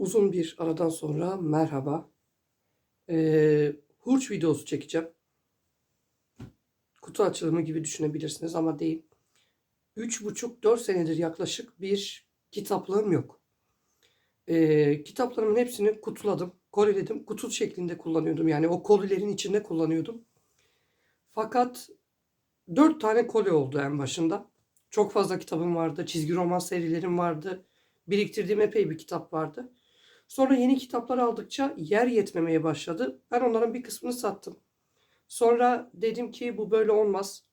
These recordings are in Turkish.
Uzun bir aradan sonra merhaba. Ee, hurç videosu çekeceğim. Kutu açılımı gibi düşünebilirsiniz ama değil. 3,5-4 senedir yaklaşık bir kitaplığım yok. Ee, kitaplarımın hepsini kutuladım, koliledim. Kutu şeklinde kullanıyordum. Yani o kolilerin içinde kullanıyordum. Fakat 4 tane koli oldu en başında. Çok fazla kitabım vardı. Çizgi roman serilerim vardı. Biriktirdiğim epey bir kitap vardı. Sonra yeni kitaplar aldıkça yer yetmemeye başladı. Ben onların bir kısmını sattım. Sonra dedim ki bu böyle olmaz.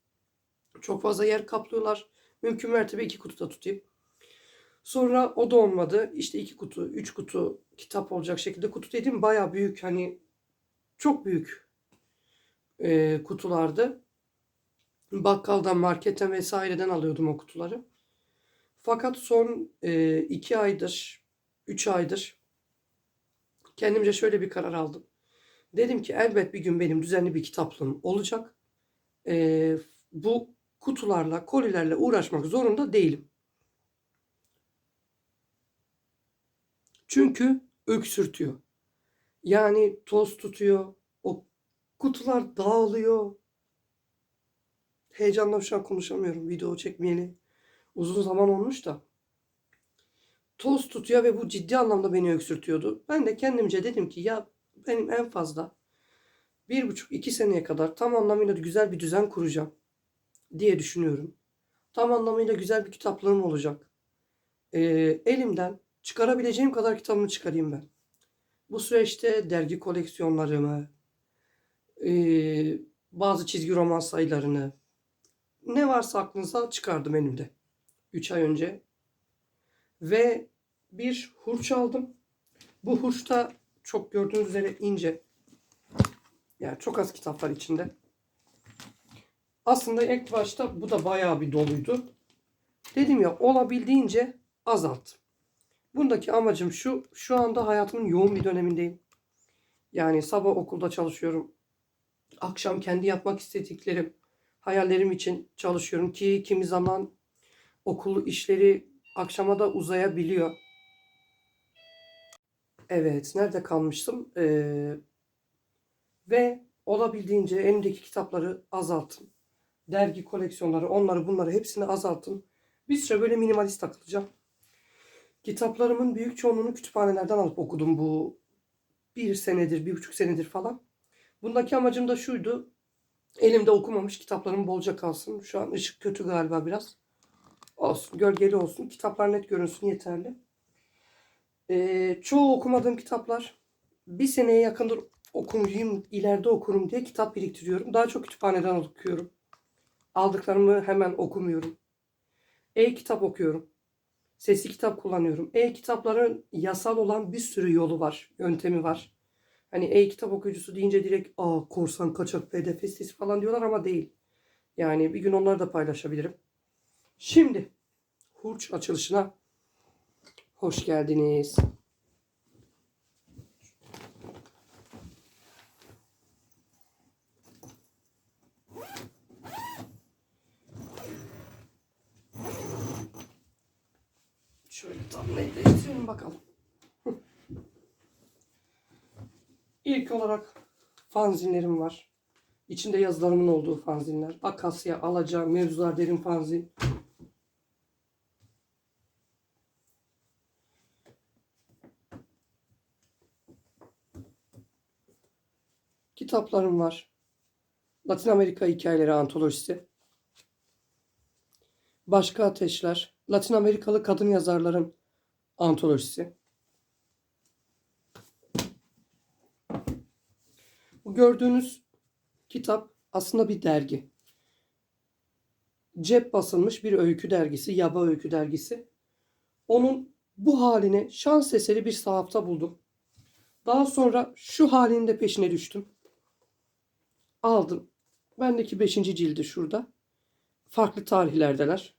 Çok fazla yer kaplıyorlar. Mümkün mertebe iki kutuda tutayım. Sonra o da olmadı. İşte iki kutu, üç kutu kitap olacak şekilde kutu dediğim baya büyük hani çok büyük e, kutulardı. Bakkaldan, marketten vesaireden alıyordum o kutuları. Fakat son e, iki aydır, üç aydır kendimce şöyle bir karar aldım. Dedim ki elbet bir gün benim düzenli bir kitaplığım olacak. E, bu kutularla, kolilerle uğraşmak zorunda değilim. Çünkü öksürtüyor. Yani toz tutuyor. O kutular dağılıyor. Heyecandan şu an konuşamıyorum. Video çekmeyeli uzun zaman olmuş da. Toz tutuyor ve bu ciddi anlamda beni öksürtüyordu. Ben de kendimce dedim ki ya benim en fazla bir buçuk iki seneye kadar tam anlamıyla güzel bir düzen kuracağım diye düşünüyorum. Tam anlamıyla güzel bir kitaplığım olacak. Ee, elimden çıkarabileceğim kadar kitabımı çıkarayım ben. Bu süreçte dergi koleksiyonlarımı, ee, bazı çizgi roman sayılarını, ne varsa aklınıza çıkardım elimde. 3 ay önce. Ve bir hurç aldım. Bu hurçta çok gördüğünüz üzere ince. Yani çok az kitap var içinde. Aslında ilk başta bu da bayağı bir doluydu. Dedim ya olabildiğince azalttım. Bundaki amacım şu. Şu anda hayatımın yoğun bir dönemindeyim. Yani sabah okulda çalışıyorum. Akşam kendi yapmak istediklerim, hayallerim için çalışıyorum ki kimi zaman okul işleri akşama da uzayabiliyor. Evet, nerede kalmıştım? Ee, ve olabildiğince elimdeki kitapları azalttım. Dergi koleksiyonları, onları bunları hepsini azalttım. Bir süre böyle minimalist takılacağım. Kitaplarımın büyük çoğunluğunu kütüphanelerden alıp okudum bu bir senedir, bir buçuk senedir falan. Bundaki amacım da şuydu. Elimde okumamış kitaplarım bolca kalsın. Şu an ışık kötü galiba biraz. Olsun, gölgeli olsun. Kitaplar net görünsün yeterli. Ee, çoğu okumadığım kitaplar bir seneye yakındır okumayayım, ileride okurum diye kitap biriktiriyorum. Daha çok kütüphaneden okuyorum. Aldıklarımı hemen okumuyorum. E-kitap okuyorum. Sesli kitap kullanıyorum. E-kitapların yasal olan bir sürü yolu var, yöntemi var. Hani e-kitap okuyucusu deyince direkt aa korsan kaçak pdf sitesi falan diyorlar ama değil. Yani bir gün onları da paylaşabilirim. Şimdi hurç açılışına hoş geldiniz. Şöyle tam netleştirelim bakalım. İlk olarak fanzinlerim var. İçinde yazılarımın olduğu fanzinler. Akasya, Alaca, Mevzular Derin fanzin. Kitaplarım var. Latin Amerika Hikayeleri Antolojisi. Başka Ateşler. Latin Amerikalı kadın yazarların antolojisi. Bu gördüğünüz kitap aslında bir dergi. Cep basılmış bir öykü dergisi, Yaba Öykü dergisi. Onun bu halini şans eseri bir sahafta buldum. Daha sonra şu halinin de peşine düştüm. Aldım. Bendeki 5. cildi şurada. Farklı tarihlerdeler.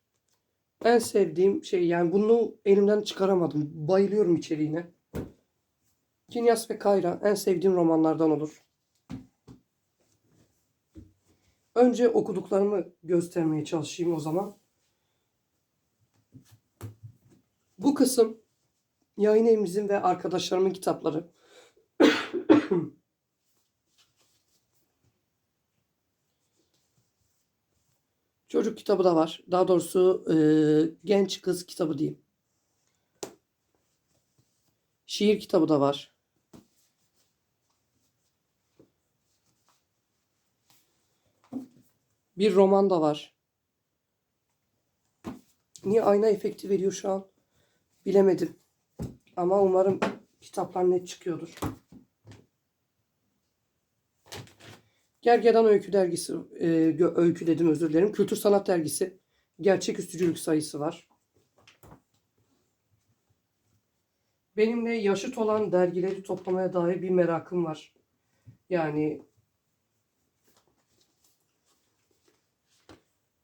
En sevdiğim şey yani bunu elimden çıkaramadım. Bayılıyorum içeriğine. Kinyas ve Kayra en sevdiğim romanlardan olur. Önce okuduklarımı göstermeye çalışayım o zaman. Bu kısım yayın evimizin ve arkadaşlarımın kitapları. Çocuk kitabı da var. Daha doğrusu e, genç kız kitabı diyeyim. Şiir kitabı da var. Bir roman da var. Niye ayna efekti veriyor şu an? Bilemedim. Ama umarım kitaplar net çıkıyordur. Gergedan Öykü dergisi, e, öykü dedim özür dilerim. Kültür Sanat dergisi. Gerçeküstücülük sayısı var. Benimle yaşıt olan dergileri toplamaya dair bir merakım var. Yani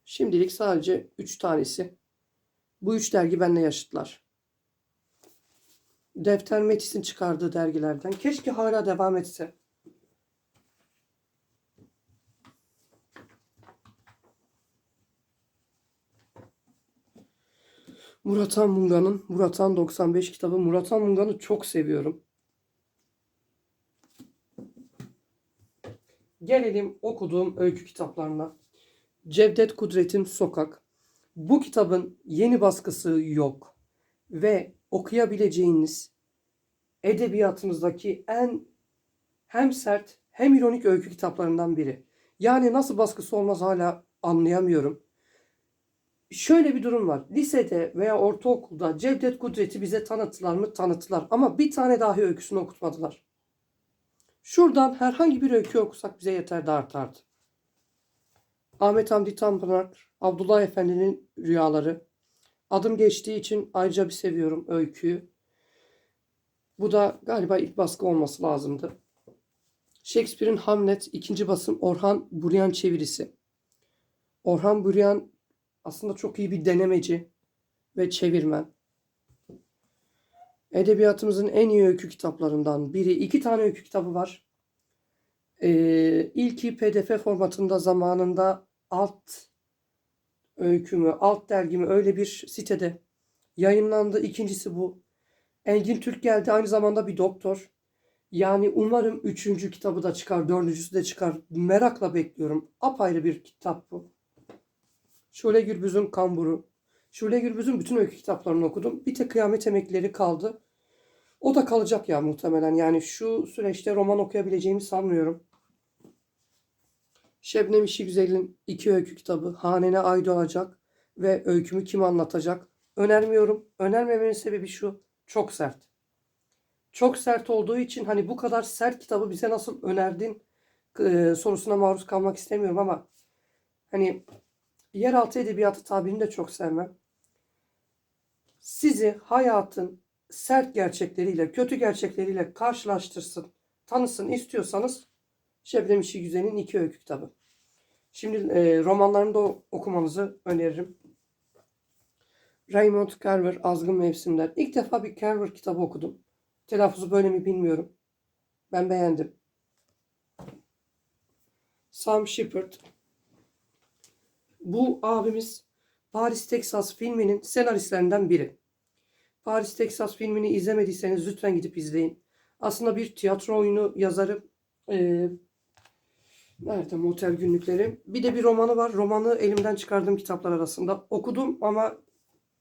şimdilik sadece 3 tanesi. Bu üç dergi benimle yaşıtlar. Defter Metis'in çıkardığı dergilerden. Keşke hala devam etse. Murat Han Munga'nın Murat Han 95 kitabı. Murat Han Munga'nı çok seviyorum. Gelelim okuduğum öykü kitaplarına. Cevdet Kudret'in Sokak. Bu kitabın yeni baskısı yok. Ve okuyabileceğiniz edebiyatımızdaki en hem sert hem ironik öykü kitaplarından biri. Yani nasıl baskısı olmaz hala anlayamıyorum. Şöyle bir durum var. Lisede veya ortaokulda Cevdet Kudret'i bize tanıttılar mı? Tanıttılar. Ama bir tane dahi öyküsünü okutmadılar. Şuradan herhangi bir öykü okusak bize yeter de artardı. Ahmet Hamdi Tanpınar, Abdullah Efendi'nin Rüyaları. Adım geçtiği için ayrıca bir seviyorum öyküyü. Bu da galiba ilk baskı olması lazımdı. Shakespeare'in Hamlet ikinci basım Orhan Buryan çevirisi. Orhan Buryan aslında çok iyi bir denemeci ve çevirmen. Edebiyatımızın en iyi öykü kitaplarından biri. İki tane öykü kitabı var. Ee, ilki PDF formatında zamanında alt öykümü, alt dergimi öyle bir sitede yayınlandı. İkincisi bu. Engin Türk geldi aynı zamanda bir doktor. Yani umarım üçüncü kitabı da çıkar, dördüncüsü de çıkar. Merakla bekliyorum. Apayrı bir kitap bu. Şule Gürbüz'ün Kamburu. Şule Gürbüz'ün bütün öykü kitaplarını okudum. Bir tek Kıyamet Emekleri kaldı. O da kalacak ya muhtemelen. Yani şu süreçte roman okuyabileceğimi sanmıyorum. Şebnem İşi Güzel'in iki öykü kitabı Hanene Ait olacak ve öykümü kim anlatacak? Önermiyorum. Önermememin sebebi şu. Çok sert. Çok sert olduğu için hani bu kadar sert kitabı bize nasıl önerdin e, sorusuna maruz kalmak istemiyorum ama hani yeraltı edebiyatı tabirini de çok sevmem. Sizi hayatın sert gerçekleriyle, kötü gerçekleriyle karşılaştırsın, tanısın istiyorsanız Şebnem İşi Güzel'in iki öykü kitabı. Şimdi e, romanlarını da okumanızı öneririm. Raymond Carver Azgın Mevsimler. İlk defa bir Carver kitabı okudum. Telaffuzu böyle mi bilmiyorum. Ben beğendim. Sam Shepard. Bu abimiz Paris Texas filminin senaristlerinden biri. Paris Texas filmini izlemediyseniz lütfen gidip izleyin. Aslında bir tiyatro oyunu yazarı. Ee, nerede motel günlükleri? Bir de bir romanı var. Romanı elimden çıkardığım kitaplar arasında. Okudum ama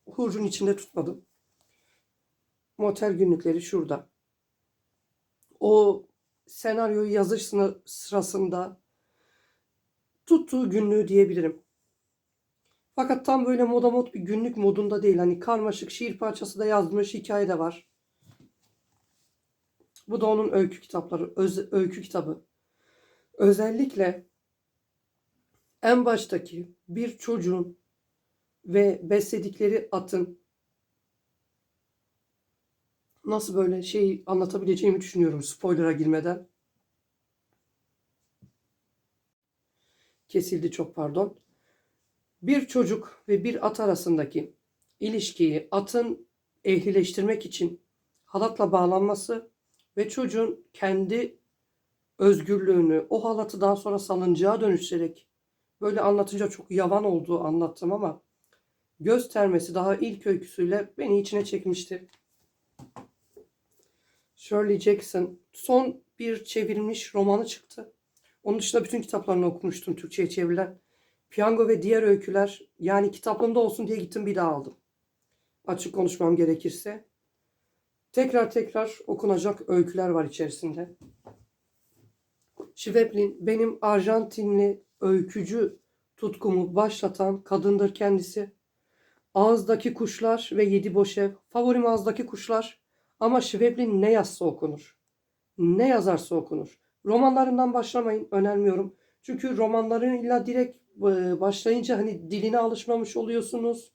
hurcun içinde tutmadım. Motel günlükleri şurada. O senaryoyu yazış sırasında tuttuğu günlüğü diyebilirim. Fakat tam böyle moda mod bir günlük modunda değil. Hani karmaşık şiir parçası da yazmış, hikaye de var. Bu da onun öykü kitapları, öz, öykü kitabı. Özellikle en baştaki bir çocuğun ve besledikleri atın nasıl böyle şey anlatabileceğimi düşünüyorum spoiler'a girmeden. Kesildi çok pardon. Bir çocuk ve bir at arasındaki ilişkiyi atın ehlileştirmek için halatla bağlanması ve çocuğun kendi özgürlüğünü o halatı daha sonra salıncağa dönüşterek böyle anlatınca çok yavan olduğu anlattım ama göstermesi daha ilk öyküsüyle beni içine çekmişti. Shirley Jackson son bir çevrilmiş romanı çıktı. Onun dışında bütün kitaplarını okumuştum Türkçe'ye çevrilen. Piyango ve diğer öyküler yani kitaplığımda olsun diye gittim bir daha aldım. Açık konuşmam gerekirse. Tekrar tekrar okunacak öyküler var içerisinde. Schweblin benim Arjantinli öykücü tutkumu başlatan kadındır kendisi. Ağızdaki kuşlar ve yedi boş ev. Favorim ağızdaki kuşlar. Ama Schweblin ne yazsa okunur. Ne yazarsa okunur. Romanlarından başlamayın önermiyorum. Çünkü romanlarıyla direkt başlayınca hani diline alışmamış oluyorsunuz.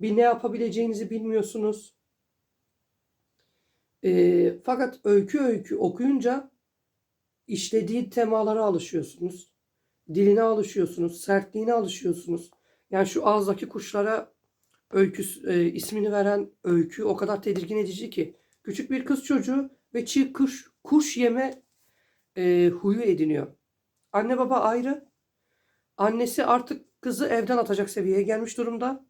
Bir ne yapabileceğinizi bilmiyorsunuz. E, fakat öykü öykü okuyunca işlediği temalara alışıyorsunuz. Diline alışıyorsunuz, sertliğine alışıyorsunuz. Yani şu ağızdaki kuşlara öykü e, ismini veren öykü o kadar tedirgin edici ki. Küçük bir kız çocuğu ve çiğ kuş, kuş yeme e, huyu ediniyor. Anne baba ayrı. Annesi artık kızı evden atacak seviyeye gelmiş durumda.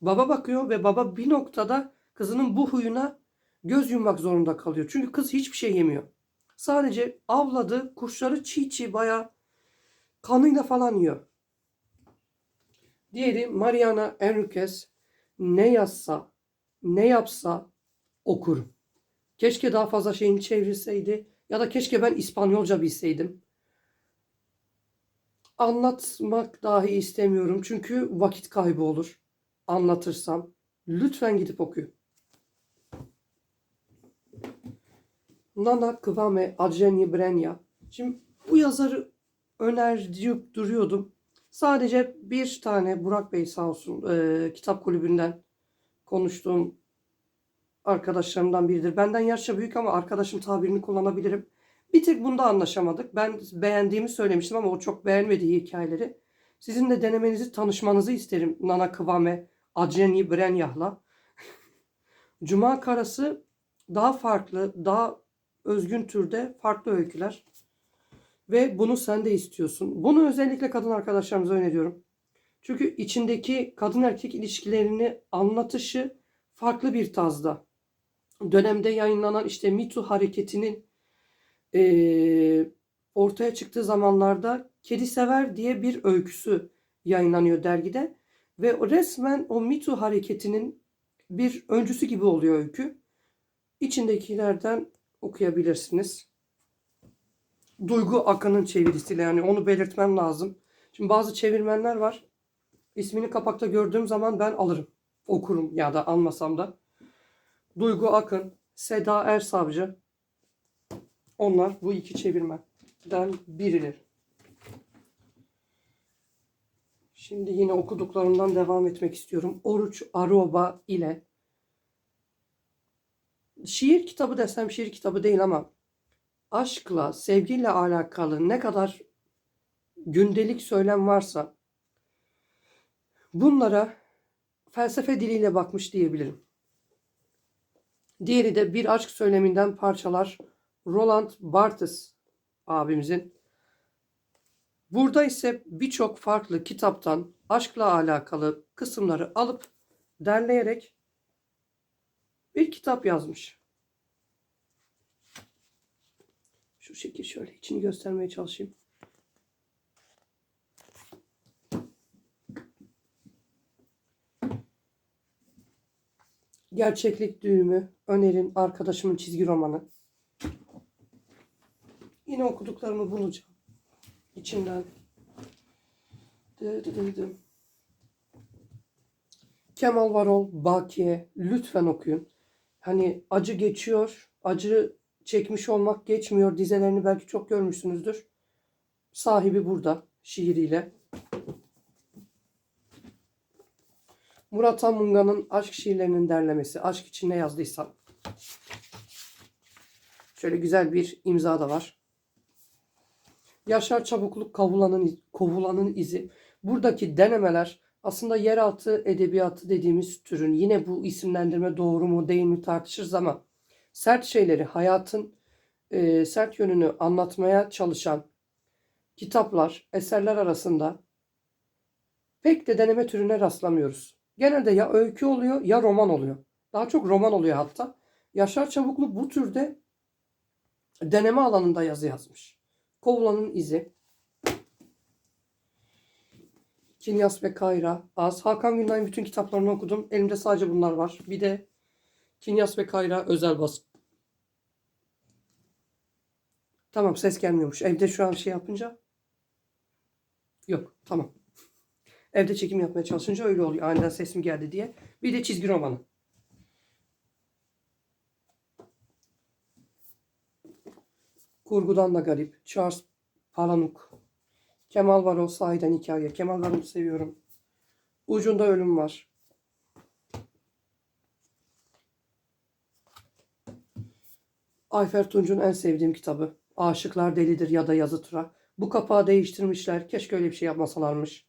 Baba bakıyor ve baba bir noktada kızının bu huyuna göz yummak zorunda kalıyor. Çünkü kız hiçbir şey yemiyor. Sadece avladı kuşları çiğ çiğ bayağı kanıyla falan yiyor. Diğeri Mariana Enriquez ne yazsa, ne yapsa okurum. Keşke daha fazla şeyini çevirseydi ya da keşke ben İspanyolca bilseydim. Anlatmak dahi istemiyorum çünkü vakit kaybı olur. Anlatırsam lütfen gidip okuyun. Nana Kıvame Adjeni Brenya. Şimdi bu yazarı önerip duruyordum. Sadece bir tane Burak Bey sağ olsun e, kitap kulübünden konuştuğum arkadaşlarımdan biridir. Benden yaşça büyük ama arkadaşım tabirini kullanabilirim. Bir tek bunda anlaşamadık. Ben beğendiğimi söylemiştim ama o çok beğenmediği hikayeleri. Sizin de denemenizi, tanışmanızı isterim Nana Kıvame Adjeni Brenyah'la. Cuma Karası daha farklı, daha özgün türde farklı öyküler. Ve bunu sen de istiyorsun. Bunu özellikle kadın arkadaşlarımıza öneriyorum. Çünkü içindeki kadın erkek ilişkilerini anlatışı farklı bir tarzda. Dönemde yayınlanan işte Me Too hareketinin e, ortaya çıktığı zamanlarda Kedi Sever diye bir öyküsü yayınlanıyor dergide. Ve resmen o Too hareketinin bir öncüsü gibi oluyor öykü. İçindekilerden okuyabilirsiniz. Duygu Akın'ın çevirisiyle yani onu belirtmem lazım. Şimdi bazı çevirmenler var. İsmini kapakta gördüğüm zaman ben alırım. Okurum ya da almasam da. Duygu Akın, Seda Ersavcı. Onlar bu iki çevirmenden birileri. Şimdi yine okuduklarımdan devam etmek istiyorum. Oruç Aroba ile şiir kitabı desem şiir kitabı değil ama aşkla, sevgiyle alakalı ne kadar gündelik söylem varsa bunlara felsefe diliyle bakmış diyebilirim. Diğeri de bir aşk söyleminden parçalar Roland Barthes abimizin. Burada ise birçok farklı kitaptan aşkla alakalı kısımları alıp derleyerek bir kitap yazmış. Şu şekil şöyle içini göstermeye çalışayım. Gerçeklik Düğümü, Öner'in arkadaşımın çizgi romanı. Yine okuduklarımı bulacağım. Dı. Kemal Varol, Bakiye. Lütfen okuyun. Hani acı geçiyor. Acı çekmiş olmak geçmiyor. Dizelerini belki çok görmüşsünüzdür. Sahibi burada şiiriyle. Murat Anmunga'nın aşk şiirlerinin derlemesi. Aşk için ne yazdıysam. Şöyle güzel bir imza da var. Yaşar Çabukluk Kovulanın, Kovulanın izi. Buradaki denemeler aslında yeraltı edebiyatı dediğimiz türün yine bu isimlendirme doğru mu değil mi tartışırız ama sert şeyleri hayatın e, sert yönünü anlatmaya çalışan kitaplar, eserler arasında pek de deneme türüne rastlamıyoruz. Genelde ya öykü oluyor ya roman oluyor. Daha çok roman oluyor hatta. Yaşar Çabuklu bu türde deneme alanında yazı yazmış. Kovulanın izi. Kinyas ve Kayra. Az. Hakan Günday'ın bütün kitaplarını okudum. Elimde sadece bunlar var. Bir de Kinyas ve Kayra özel basın. Tamam ses gelmiyormuş. Evde şu an şey yapınca. Yok tamam. Evde çekim yapmaya çalışınca öyle oluyor. Aniden sesim geldi diye. Bir de çizgi romanı. Kurgudan da garip. Charles Palanuk. Kemal Varol sahiden hikaye. Kemal Varol'u seviyorum. Ucunda ölüm var. Ayfer Tunç'un en sevdiğim kitabı. Aşıklar Delidir ya da Yazı Tura. Bu kapağı değiştirmişler. Keşke öyle bir şey yapmasalarmış.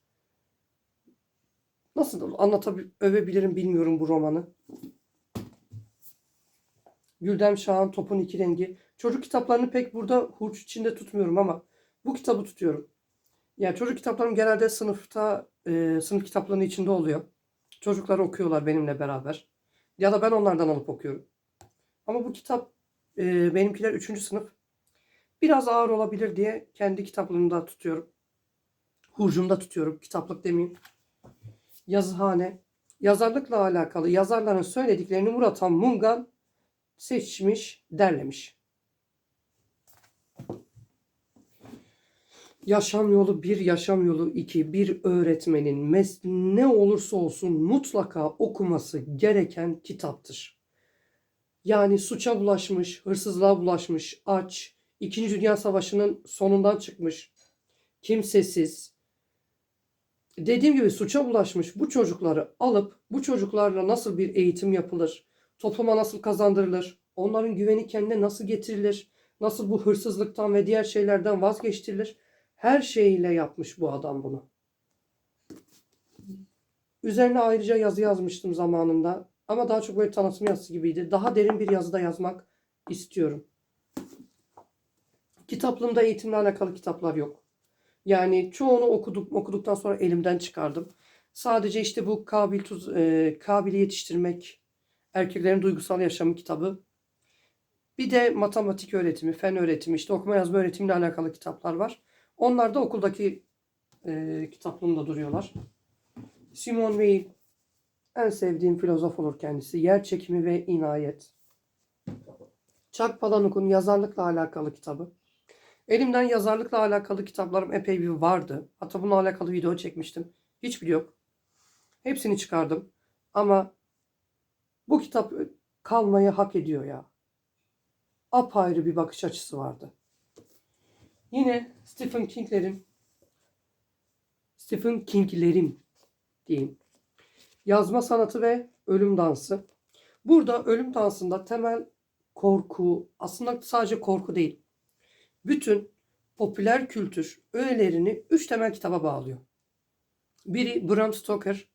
Nasıl anlatabilirim, övebilirim bilmiyorum bu romanı. Güldem Şahan Topun İki Rengi. Çocuk kitaplarını pek burada hurç içinde tutmuyorum ama bu kitabı tutuyorum. Yani çocuk kitaplarım genelde sınıfta e, sınıf kitaplarının içinde oluyor. Çocuklar okuyorlar benimle beraber. Ya da ben onlardan alıp okuyorum. Ama bu kitap e, benimkiler 3. sınıf. Biraz ağır olabilir diye kendi kitaplığımda tutuyorum. Hurcumda tutuyorum. Kitaplık demeyeyim. Yazıhane. Yazarlıkla alakalı yazarların söylediklerini Murat Han Mungan seçmiş, derlemiş. Yaşam yolu bir, yaşam yolu iki. Bir öğretmenin mes- ne olursa olsun mutlaka okuması gereken kitaptır. Yani suça bulaşmış, hırsızlığa bulaşmış, aç, İkinci Dünya Savaşı'nın sonundan çıkmış, kimsesiz, dediğim gibi suça bulaşmış bu çocukları alıp bu çocuklarla nasıl bir eğitim yapılır, topluma nasıl kazandırılır, onların güveni kendine nasıl getirilir, nasıl bu hırsızlıktan ve diğer şeylerden vazgeçtirilir, her şeyiyle yapmış bu adam bunu. Üzerine ayrıca yazı yazmıştım zamanında ama daha çok böyle tanıtım yazısı gibiydi. Daha derin bir yazıda yazmak istiyorum. Kitaplığımda eğitimle alakalı kitaplar yok. Yani çoğunu okuduk, okuduktan sonra elimden çıkardım. Sadece işte bu kabil tuz, e, kabili yetiştirmek, erkeklerin duygusal yaşamı kitabı. Bir de matematik öğretimi, fen öğretimi, işte okuma yazma öğretimiyle alakalı kitaplar var. Onlar da okuldaki e, kitaplığımda duruyorlar. Simone Weil en sevdiğim filozof olur kendisi. Yer çekimi ve inayet. Chuck Palahniuk'un yazarlıkla alakalı kitabı. Elimden yazarlıkla alakalı kitaplarım epey bir vardı. Hatta bununla alakalı video çekmiştim. Hiçbir yok. Hepsini çıkardım. Ama bu kitap kalmayı hak ediyor ya. Apayrı bir bakış açısı vardı. Yine Stephen King'lerin Stephen King'lerin diyeyim. Yazma sanatı ve ölüm dansı. Burada ölüm dansında temel korku, aslında sadece korku değil bütün popüler kültür öğelerini üç temel kitaba bağlıyor. Biri Bram Stoker,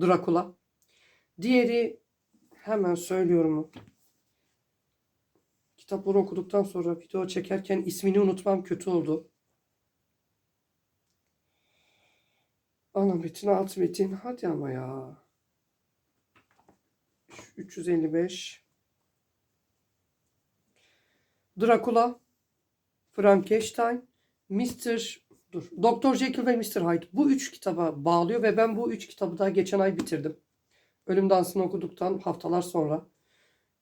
Dracula. Diğeri hemen söylüyorum. Kitapları okuduktan sonra video çekerken ismini unutmam kötü oldu. Ana metin, alt metin. Hadi ama ya. 355. Dracula. Frankenstein, Mr. Dur. Dr. Jekyll ve Mr. Hyde. Bu üç kitaba bağlıyor ve ben bu üç kitabı da geçen ay bitirdim. Ölüm Dansı'nı okuduktan haftalar sonra.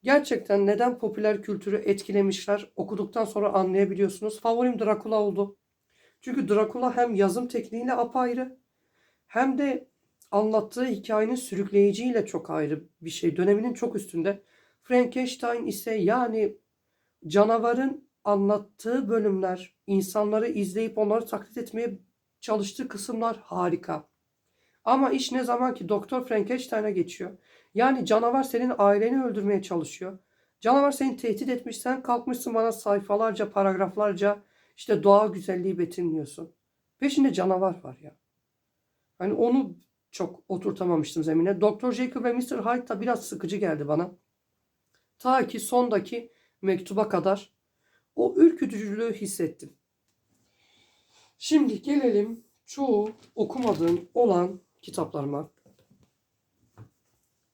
Gerçekten neden popüler kültürü etkilemişler okuduktan sonra anlayabiliyorsunuz. Favorim Dracula oldu. Çünkü Dracula hem yazım tekniğiyle apayrı hem de anlattığı hikayenin sürükleyiciyle çok ayrı bir şey. Döneminin çok üstünde. Frankenstein ise yani canavarın anlattığı bölümler, insanları izleyip onları taklit etmeye çalıştığı kısımlar harika. Ama iş ne zaman ki Doktor Frankenstein'a geçiyor. Yani canavar senin aileni öldürmeye çalışıyor. Canavar seni tehdit etmiş. Sen kalkmışsın bana sayfalarca, paragraflarca işte doğa güzelliği betimliyorsun. Peşinde canavar var ya. Hani onu çok oturtamamıştım zemine. Doktor Jekyll ve Mr. Hyde da biraz sıkıcı geldi bana. Ta ki sondaki mektuba kadar o ürkütücülüğü hissettim. Şimdi gelelim çoğu okumadığım olan kitaplarıma.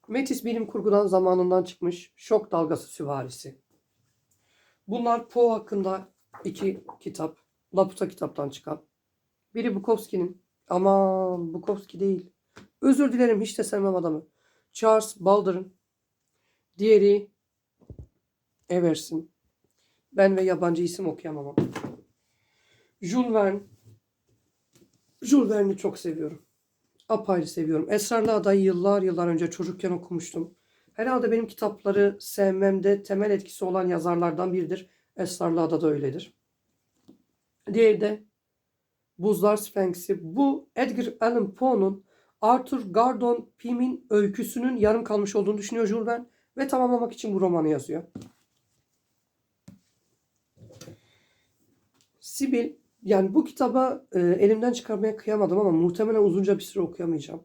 Metis bilim kurgudan zamanından çıkmış Şok Dalgası Süvarisi. Bunlar Poe hakkında iki kitap. Laputa kitaptan çıkan. Biri Bukowski'nin. Ama Bukowski değil. Özür dilerim hiç de sevmem adamı. Charles Baldwin. Diğeri Evers'in. Ben ve yabancı isim okuyamam ama. Jules Verne. Jules Verne'i çok seviyorum. Apayrı seviyorum. Esrarlı Adayı yıllar yıllar önce çocukken okumuştum. Herhalde benim kitapları sevmemde temel etkisi olan yazarlardan biridir. Esrarlı Ada da öyledir. Diğeri de Buzlar Sphinx'i. Bu Edgar Allan Poe'nun Arthur Gordon Pym'in öyküsünün yarım kalmış olduğunu düşünüyor Jules Verne ve tamamlamak için bu romanı yazıyor. Sibyl yani bu kitaba e, elimden çıkarmaya kıyamadım ama muhtemelen uzunca bir süre okuyamayacağım.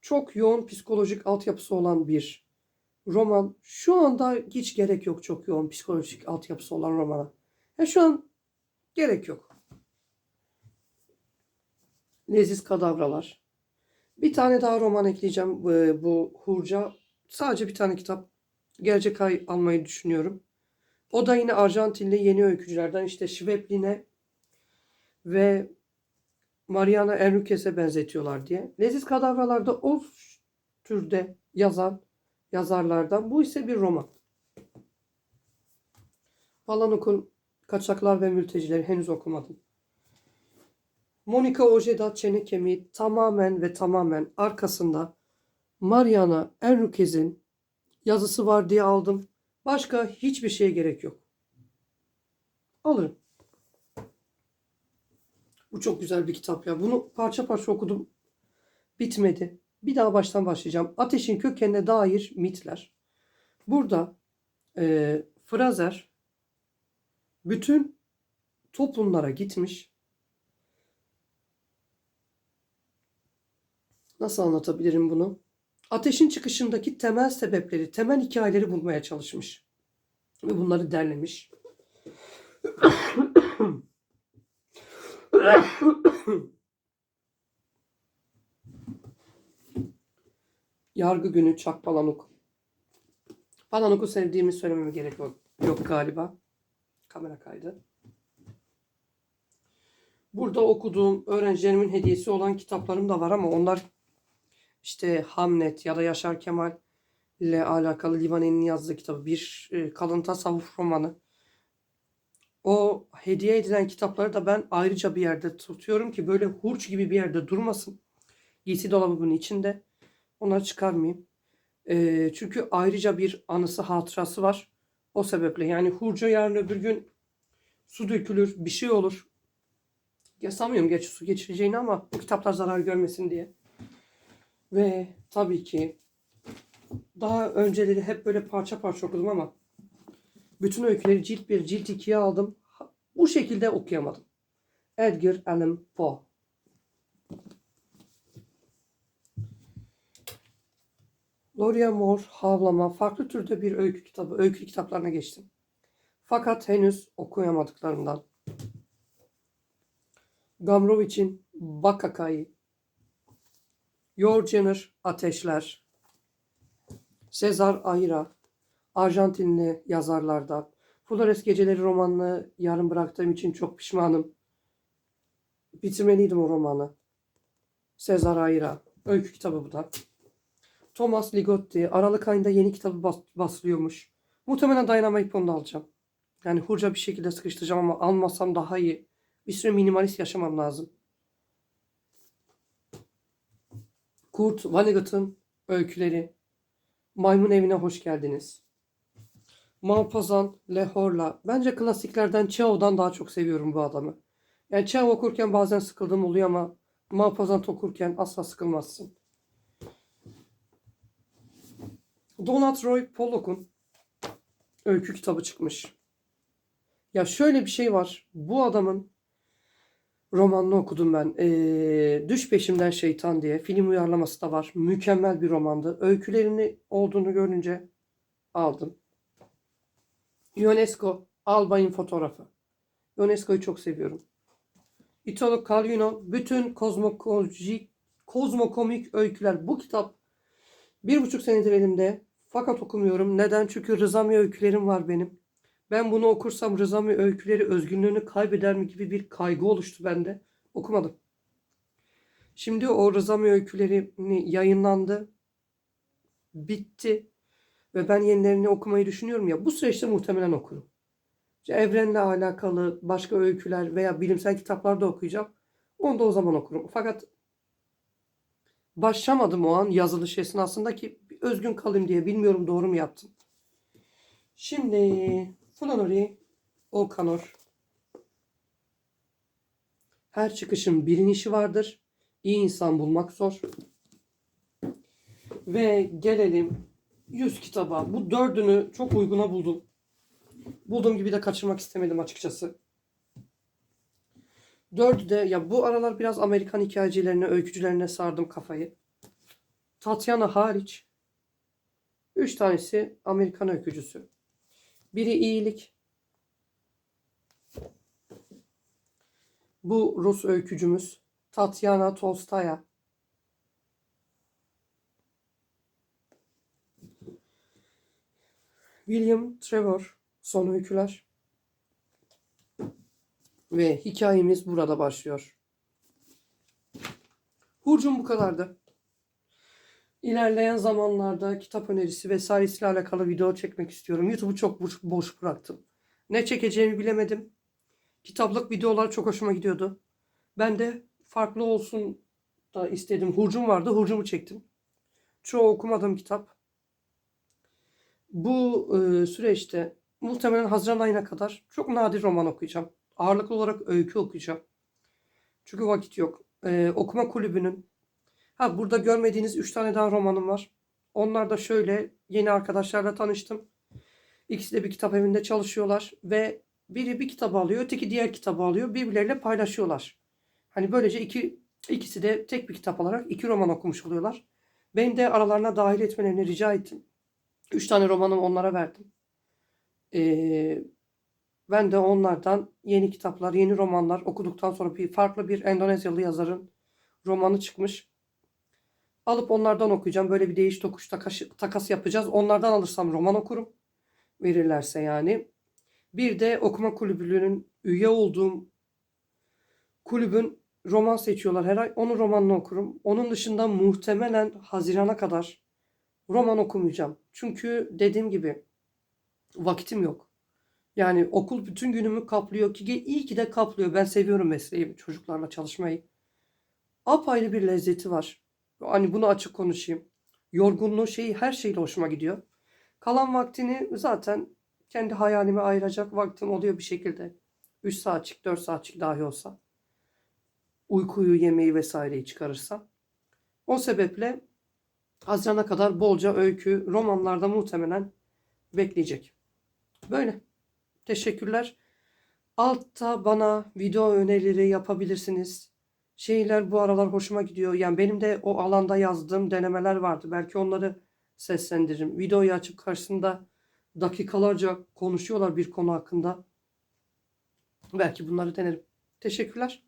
Çok yoğun psikolojik altyapısı olan bir roman. Şu anda hiç gerek yok çok yoğun psikolojik altyapısı olan romana. Ya şu an gerek yok. Leziz Kadavralar. Bir tane daha roman ekleyeceğim e, bu Hurca. Sadece bir tane kitap. Gelecek ay almayı düşünüyorum. O da yine Arjantinli yeni öykücülerden işte Şveplin'e ve Mariana Enriquez'e benzetiyorlar diye. Leziz Kadavralar'da o türde yazan yazarlardan. Bu ise bir roman. Palanuk'un Kaçaklar ve Mültecileri henüz okumadım. Monica Ojeda Çene Kemiği tamamen ve tamamen arkasında Mariana Enriquez'in yazısı var diye aldım. Başka hiçbir şeye gerek yok. Alırım. Bu çok güzel bir kitap ya. Bunu parça parça okudum. Bitmedi. Bir daha baştan başlayacağım. Ateşin kökenine dair mitler. Burada e, Frazer bütün toplumlara gitmiş. Nasıl anlatabilirim bunu? Ateşin çıkışındaki temel sebepleri, temel hikayeleri bulmaya çalışmış. Ve bunları derlemiş. Yargı günü Çak Palanuk. Palanuk'u sevdiğimi söylememe gerek yok, yok galiba. Kamera kaydı. Burada okuduğum öğrencilerimin hediyesi olan kitaplarım da var ama onlar işte Hamlet ya da Yaşar Kemal ile alakalı Livaneli'nin yazdığı kitabı bir e, kalın tasavvuf romanı. O hediye edilen kitapları da ben ayrıca bir yerde tutuyorum ki böyle hurç gibi bir yerde durmasın. Giysi dolabımın içinde. Onları çıkarmayayım. E, çünkü ayrıca bir anısı hatırası var. O sebeple yani hurca yarın öbür gün su dökülür bir şey olur. Ya sanmıyorum geç su geçireceğini ama bu kitaplar zarar görmesin diye. Ve tabii ki daha önceleri hep böyle parça parça okudum ama bütün öyküleri cilt bir cilt ikiye aldım. Bu şekilde okuyamadım. Edgar Allan Poe. Gloria Moore, Havlama, farklı türde bir öykü kitabı, öykü kitaplarına geçtim. Fakat henüz okuyamadıklarımdan. Gamrovich'in Bakakayı, Yorgener Ateşler, Sezar Ayra, Arjantinli yazarlardan. Flores Geceleri romanını yarım bıraktığım için çok pişmanım. Bitirmeliydim o romanı. Sezar Ayra. Öykü kitabı bu da. Thomas Ligotti. Aralık ayında yeni kitabı bas basılıyormuş. Muhtemelen dayanamayıp onu da alacağım. Yani hurca bir şekilde sıkıştıracağım ama almasam daha iyi. Bir süre minimalist yaşamam lazım. Kurt Vonnegut'un öyküleri. Maymun evine hoş geldiniz. Maupassant, Lehorla. Bence klasiklerden Çehov'dan daha çok seviyorum bu adamı. Yani Çehov okurken bazen sıkıldığım oluyor ama Maupassant okurken asla sıkılmazsın. Donat Roy Pollock'un öykü kitabı çıkmış. Ya şöyle bir şey var. Bu adamın romanını okudum ben. Ee, Düş Peşimden Şeytan diye film uyarlaması da var. Mükemmel bir romandı. Öykülerini olduğunu görünce aldım. UNESCO Albay'ın fotoğrafı. UNESCO'yu çok seviyorum. Italo Calvino bütün kozmokolojik kozmokomik öyküler. Bu kitap bir buçuk senedir elimde. Fakat okumuyorum. Neden? Çünkü Rızami öykülerim var benim. Ben bunu okursam Rızami öyküleri özgünlüğünü kaybeder mi gibi bir kaygı oluştu bende. Okumadım. Şimdi o Rızami öyküleri yayınlandı. Bitti. Ve ben yenilerini okumayı düşünüyorum ya. Bu süreçte muhtemelen okurum. İşte evrenle alakalı başka öyküler veya bilimsel kitaplar da okuyacağım. Onu da o zaman okurum. Fakat başlamadım o an yazılış esnasında ki özgün kalayım diye bilmiyorum doğru mu yaptım. Şimdi Flannery O'Connor her çıkışın bir inişi vardır. İyi insan bulmak zor. Ve gelelim 100 kitaba. Bu dördünü çok uyguna buldum. Bulduğum gibi de kaçırmak istemedim açıkçası. Dördü de ya bu aralar biraz Amerikan hikayecilerine, öykücülerine sardım kafayı. Tatiana hariç. Üç tanesi Amerikan öykücüsü. Biri iyilik. Bu Rus öykücümüz Tatyana Tolstaya. William Trevor Son Öyküler. Ve hikayemiz burada başlıyor. Hurcum bu kadardı. İlerleyen zamanlarda kitap önerisi vesairesiyle alakalı video çekmek istiyorum. YouTube'u çok boş, boş bıraktım. Ne çekeceğimi bilemedim. Kitaplık videolar çok hoşuma gidiyordu. Ben de farklı olsun da istedim. Hurcum vardı. Hurcumu çektim. Çoğu okumadığım kitap. Bu e, süreçte muhtemelen Haziran ayına kadar çok nadir roman okuyacağım. Ağırlıklı olarak öykü okuyacağım. Çünkü vakit yok. E, okuma kulübünün Ha burada görmediğiniz 3 tane daha romanım var. Onlar da şöyle yeni arkadaşlarla tanıştım. İkisi de bir kitap evinde çalışıyorlar ve biri bir kitabı alıyor, öteki diğer kitabı alıyor. Birbirleriyle paylaşıyorlar. Hani böylece iki ikisi de tek bir kitap alarak iki roman okumuş oluyorlar. Beni de aralarına dahil etmelerini rica ettim. Üç tane romanımı onlara verdim. Ee, ben de onlardan yeni kitaplar, yeni romanlar okuduktan sonra bir farklı bir Endonezyalı yazarın romanı çıkmış. Alıp onlardan okuyacağım. Böyle bir değiş tokuş takas, takas yapacağız. Onlardan alırsam roman okurum. Verirlerse yani. Bir de okuma kulübünün üye olduğum kulübün roman seçiyorlar her ay. Onun romanını okurum. Onun dışında muhtemelen Haziran'a kadar roman okumayacağım. Çünkü dediğim gibi vakitim yok. Yani okul bütün günümü kaplıyor ki iyi ki de kaplıyor. Ben seviyorum mesleğimi, çocuklarla çalışmayı. Apayrı bir lezzeti var. Hani bunu açık konuşayım. Yorgunluğu şeyi her şeyle hoşuma gidiyor. Kalan vaktini zaten kendi hayalime ayıracak vaktim oluyor bir şekilde. 3 saatçik 4 saatçik dahi olsa. Uykuyu yemeği vesaireyi çıkarırsam. O sebeple Haziran'a kadar bolca öykü romanlarda muhtemelen bekleyecek. Böyle. Teşekkürler. Altta bana video önerileri yapabilirsiniz şeyler bu aralar hoşuma gidiyor. Yani benim de o alanda yazdığım denemeler vardı. Belki onları seslendiririm. Videoyu açıp karşısında dakikalarca konuşuyorlar bir konu hakkında. Belki bunları denerim. Teşekkürler.